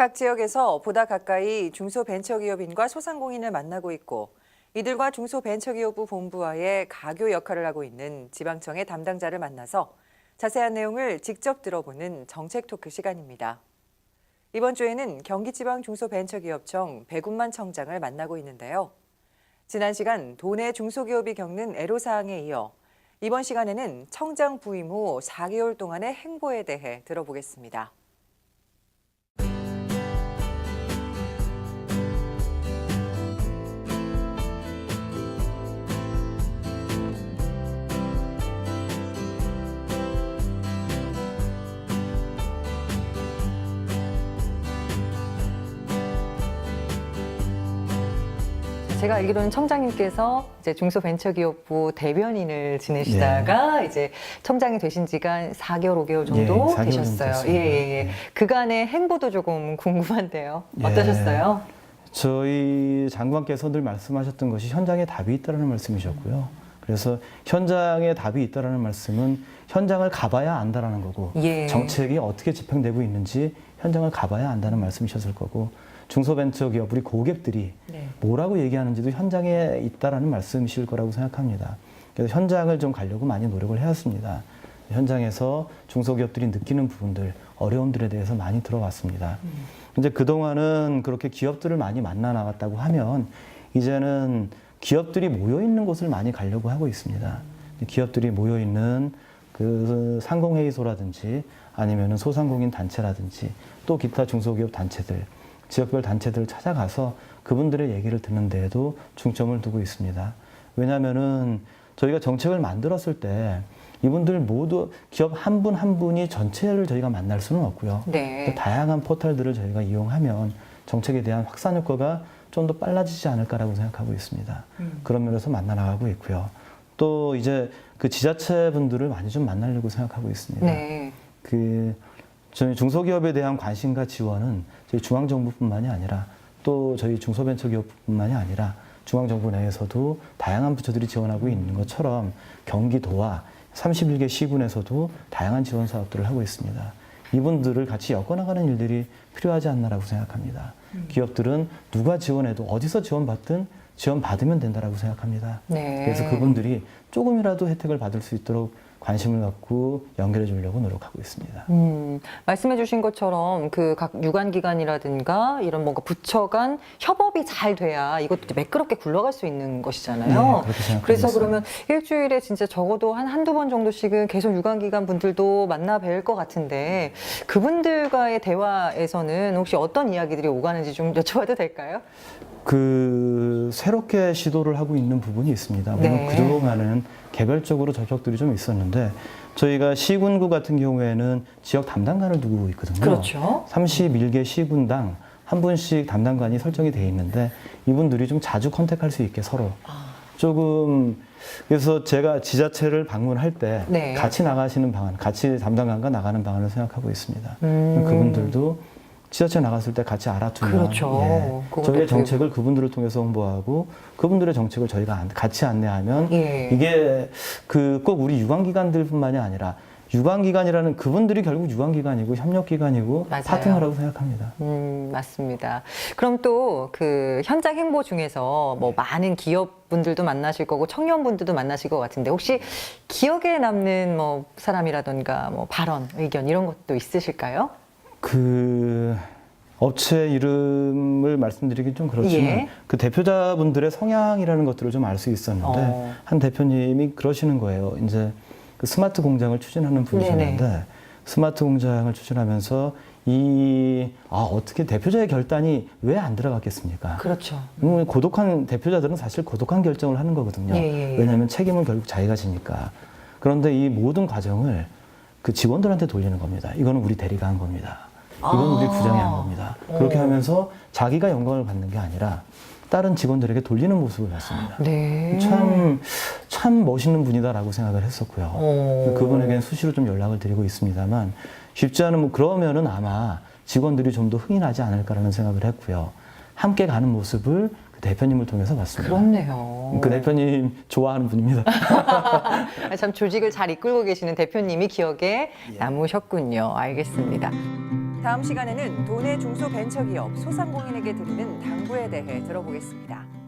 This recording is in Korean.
각 지역에서 보다 가까이 중소벤처기업인과 소상공인을 만나고 있고 이들과 중소벤처기업부 본부와의 가교 역할을 하고 있는 지방청의 담당자를 만나서 자세한 내용을 직접 들어보는 정책 토크 시간입니다. 이번 주에는 경기지방중소벤처기업청 배군만 청장을 만나고 있는데요. 지난 시간 도내 중소기업이 겪는 애로사항에 이어 이번 시간에는 청장 부임 후 4개월 동안의 행보에 대해 들어보겠습니다. 제가 알기로는 청장님께서 이제 중소벤처기업부 대변인을 지내시다가 이제 청장이 되신 지가 한 4개월, 5개월 정도 예, 4개월 정도 되셨어요. 됐습니다. 예, 예, 예. 예. 그간의 행보도 조금 궁금한데요. 예. 어떠셨어요? 저희 장관께서 늘 말씀하셨던 것이 현장에 답이 있다라는 말씀이셨고요. 그래서 현장에 답이 있다라는 말씀은 현장을 가봐야 안다라는 거고 예. 정책이 어떻게 집행되고 있는지 현장을 가봐야 안다는 말씀이셨을 거고 중소벤처기업 우리 고객들이 네. 뭐라고 얘기하는지도 현장에 있다라는 말씀이실 거라고 생각합니다. 그래서 현장을 좀 가려고 많이 노력을 해왔습니다. 현장에서 중소기업들이 느끼는 부분들, 어려움들에 대해서 많이 들어봤습니다. 이제 그동안은 그렇게 기업들을 많이 만나 나갔다고 하면 이제는 기업들이 모여 있는 곳을 많이 가려고 하고 있습니다. 기업들이 모여 있는 그 상공회의소라든지 아니면은 소상공인 단체라든지 또 기타 중소기업 단체들, 지역별 단체들을 찾아가서 그분들의 얘기를 듣는 데에도 중점을 두고 있습니다. 왜냐하면은 저희가 정책을 만들었을 때 이분들 모두 기업 한 분한 분이 전체를 저희가 만날 수는 없고요. 네. 다양한 포털들을 저희가 이용하면 정책에 대한 확산 효과가 좀 더 빨라지지 않을까라고 생각하고 있습니다. 음. 그런 면에서 만나 나가고 있고요. 또 이제 그 지자체 분들을 많이 좀 만나려고 생각하고 있습니다. 네. 그 저희 중소기업에 대한 관심과 지원은 저희 중앙정부뿐만이 아니라 또 저희 중소벤처기업뿐만이 아니라 중앙정부 내에서도 다양한 부처들이 지원하고 있는 것처럼 경기도와 31개 시군에서도 다양한 지원 사업들을 하고 있습니다. 이분들을 같이 엮어나가는 일들이 필요하지 않나라고 생각합니다. 기업들은 누가 지원해도 어디서 지원받든 지원 받으면 된다라고 생각합니다. 네. 그래서 그분들이 조금이라도 혜택을 받을 수 있도록 관심을 갖고 연결해 주려고 노력하고 있습니다. 음, 말씀해 주신 것처럼 그 각 유관기관이라든가 이런 뭔가 부처 간 협업이 잘 돼야 이것도 매끄럽게 굴러갈 수 있는 것이잖아요. 네, 그래서 있어요. 그러면 일주일에 진짜 적어도 한 한두 번 정도씩은 계속 유관기관 분들도 만나 뵐 것 같은데 그분들과의 대화에서는 혹시 어떤 이야기들이 오가는지 좀 여쭤봐도 될까요? 그 새롭게 시도를 하고 있는 부분이 있습니다. 물론 네. 그동안은 개별적으로 접촉들이 좀 있었는데 저희가 시군구 같은 경우에는 지역 담당관을 두고 있거든요. 그렇죠. 31개 시군당 한 분씩 담당관이 설정이 돼 있는데 이분들이 좀 자주 컨택할 수 있게 서로 아. 조금 그래서 제가 지자체를 방문할 때 네. 같이 나가시는 방안, 같이 담당관과 나가는 방안을 생각하고 있습니다. 음. 그분들도 지자체 나갔을 때 같이 알아두면 그렇죠. 예, 저희의 정책을 그분들을 통해서 홍보하고 그분들의 정책을 저희가 안- 같이 안내하면 예. 이게 그 꼭 우리 유관기관들뿐만이 아니라 유관기관이라는 그분들이 결국 유관기관이고 협력기관이고 맞아요. 파트너라고 생각합니다. 음, 맞습니다. 그럼 또 그 현장 행보 중에서 뭐 많은 기업분들도 만나실 거고 청년분들도 만나실 것 같은데 혹시 기억에 남는 뭐 사람이라던가 뭐 발언, 의견 이런 것도 있으실까요? 그 업체 이름을 말씀드리긴 좀 그렇지만 예. 그 대표자분들의 성향이라는 것들을 좀 알 수 있었는데 어. 한 대표님이 그러시는 거예요. 이제 그 스마트 공장을 추진하는 분이셨는데 네네. 스마트 공장을 추진하면서 이 아, 어떻게 대표자의 결단이 왜 안 들어갔겠습니까? 그렇죠. 음, 고독한 대표자들은 사실 고독한 결정을 하는 거거든요. 예, 예, 예. 왜냐하면 책임은 결국 자기가 지니까. 그런데 이 모든 과정을 그 직원들한테 돌리는 겁니다. 이거는 우리 대리가 한 겁니다. 이건 아. 우리 부장이 한 겁니다. 그렇게 오. 하면서 자기가 영광을 받는 게 아니라 다른 직원들에게 돌리는 모습을 봤습니다. 네. 참, 참 멋있는 분이다라고 생각을 했었고요. 어. 그분에게는 수시로 좀 연락을 드리고 있습니다만 쉽지 않은, 뭐 그러면은 아마 직원들이 좀 더 흥이 나지 않을까라는 생각을 했고요. 함께 가는 모습을 그 대표님을 통해서 봤습니다. 그렇네요. 그 대표님 좋아하는 분입니다. 아, 참 조직을 잘 이끌고 계시는 대표님이 기억에 예. 남으셨군요. 알겠습니다. 다음 시간에는 도내 중소벤처기업 소상공인에게 드리는 당부에 대해 들어보겠습니다.